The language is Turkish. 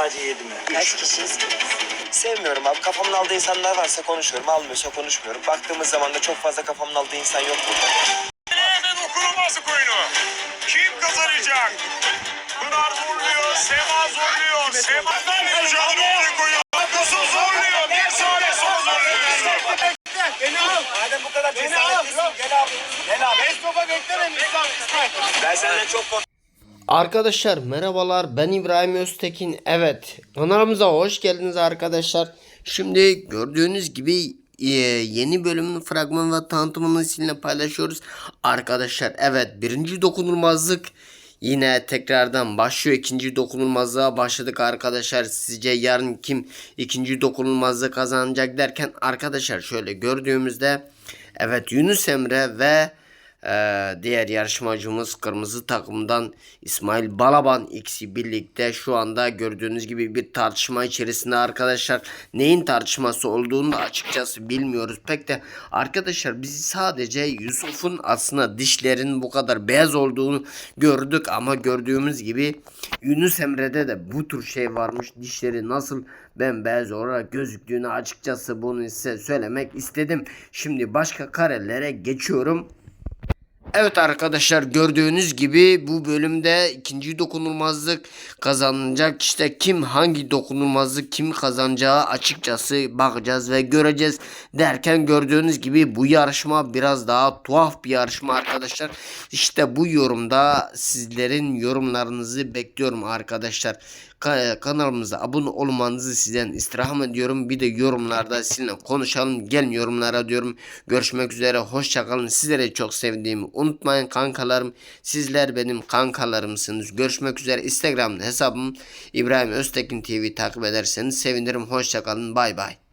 Sadece yedi mi? Kaç kişiyiz ki? Sevmiyorum abi. Kafamın aldığı insanlar varsa konuşuyorum. Almıyorsa konuşmuyorum. Baktığımız zaman da çok fazla kafamın aldığı insan yok burada. Hemen okunulmazlık oyunu. Kim kazanacak? Pınar zorluyor, Sema zorluyor. Sema mücadele ortaya koyuyor. Yusuf zorluyor. Bir saniye sonra zorluyor. Beni al. Madem bu kadar al. gel abi. Gel abi. Beş topa. Ben senden çok Arkadaşlar merhabalar. Ben İbrahim Öztekin. Evet kanalımıza hoş geldiniz arkadaşlar. Şimdi gördüğünüz gibi e, yeni bölümün fragman ve tanıtımını sizinle paylaşıyoruz. Arkadaşlar evet birinci dokunulmazlık yine tekrardan başlıyor. İkinci dokunulmazlığa başladık arkadaşlar. Sizce yarın kim ikinci dokunulmazlığı kazanacak derken arkadaşlar şöyle gördüğümüzde evet Yunus Emre ve ee, diğer yarışmacımız kırmızı takımdan İsmail Balaban. İkisi birlikte şu anda gördüğünüz gibi bir tartışma içerisinde arkadaşlar. Neyin tartışması olduğunu açıkçası bilmiyoruz. Pek de arkadaşlar biz sadece Yusuf'un aslında dişlerin bu kadar beyaz olduğunu gördük. Ama gördüğümüz gibi Yunus Emre'de de bu tür şey varmış. Dişleri nasıl bembeyaz olarak gözüktüğünü açıkçası bunu size söylemek istedim. Şimdi başka karelere geçiyorum Evet arkadaşlar gördüğünüz gibi bu bölümde ikinci dokunulmazlık kazanacak. İşte kim hangi dokunulmazlık kim kazanacağı açıkçası bakacağız ve göreceğiz derken gördüğünüz gibi bu yarışma biraz daha tuhaf bir yarışma arkadaşlar. İşte bu yorumda sizlerin yorumlarınızı bekliyorum arkadaşlar. Ka- kanalımıza abone olmanızı sizden istirham ediyorum. Bir de yorumlarda sizinle konuşalım. Gelin yorumlara diyorum. Görüşmek üzere. Hoşçakalın. Sizleri çok sevdiğimi unutmayın kankalarım. Sizler benim kankalarımsınız. Görüşmek üzere. Instagram hesabım İbrahim Öztekin TV takip ederseniz sevinirim. Hoşçakalın. Bay bay.